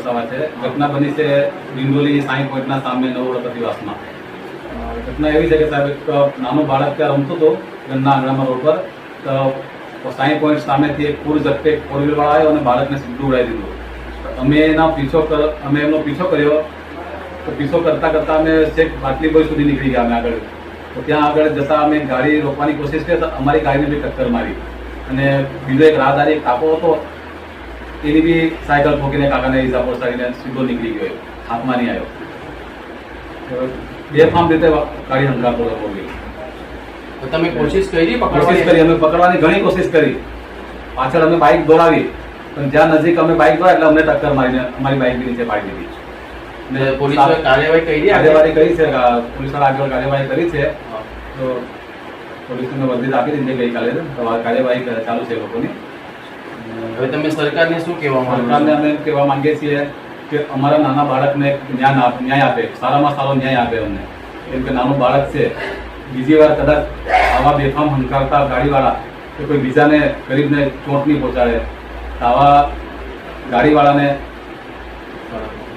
વસાવા છે. ઘટના બની છે ડિંડોલી સાંઈ પોઈન્ટના સામે નવોડ પ્રતિવાસમાં ઘટના એવી છે કે સાહેબ, એક નાનો બાળક ત્યાં રમતો હતો ઘરના આંગણામાં રોડ પર. તો સાંઈ પોઈન્ટ સામેથી એક પૂર ઝડપે ફોર વ્હીલવાળા આવ્યો અને બાળકને સીધું ઉડાવી દીધું. અમે એના પીછો અમે એમનો પીછો કર્યો. તો પીછો કરતા કરતા અમે છેક બાટલી બોય સુધી નીકળી ગયા અમે આગળ. તો ત્યાં આગળ જતા અમે ગાડી રોકવાની કોશિશ કરી અમારી ગાડીને બી ટક્કર મારી. અને બીજો એક રાહદારી એક કાકો હતો એની બી સાયકલ ઠોકીને કાકાને ઈજા પહોંચાડીને સીધો નીકળી ગયો. હાથમાં નહીં આવ્યો બે ફામ રીતે ગાડી હંકાર બોલી તો તમે કોશિશ કરી કોશિશ કરી અમે પકડવાની ઘણી કોશિશ કરી. પાછળ અમે બાઇક દોડાવી પણ જ્યાં નજીક અમે બાઇક દોડા એટલે અમને ટક્કર મારીને અમારી બાઇક નીચે પાડી દીધી. ને પોલીસોએ કાર્યવાહી કરી? કાર્યવાહી કરી છે પોલીસ આગળ કાર્યવાહી કરી છે. તો પોલીસને વર્દી આપી દીધી ગઈકાલે કાર્યવાહી ચાલુ છે લોકોની. હવે તમે સરકારને શું કહેવા માંગો સરકારને અમે કહેવા માંગીએ છીએ કે અમારા નાના બાળકને જ્ઞાન ન્યાય આપે, સારામાં સારો ન્યાય આપે અમને. કેમ કે નાનું બાળક છે, બીજી વાર કદાચ આવા બેફામ હંકારતા ગાડીવાળા કે કોઈ બીજાને ગરીબને ચોટ નહીં પહોંચાડે આવા ગાડીવાળાને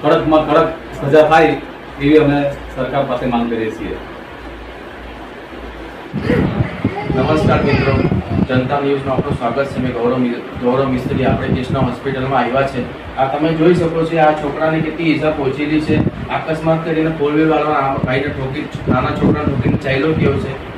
કડકમાં કડક સજા થાય એવી અમે સરકાર પાસે માંગ કરીએ છીએ. નમસ્કાર મિત્રો. જનતા ન્યૂઝમાં આપનું સ્વાગત છે. મેં ગૌરવ ગૌરવ મિસ્ત્રી આપણે કૃષ્ણ હોસ્પિટલમાં આવ્યા છે. આ તમે જોઈ શકો છો, આ છોકરાને કેટલી ઈજા પહોંચેલી છે. અકસ્માત કરીને ફોર વ્હીલ વાળા આ ભાઈને ઠોકી, નાના છોકરાને ઠોકીને ચાલ્યો ગયો છે.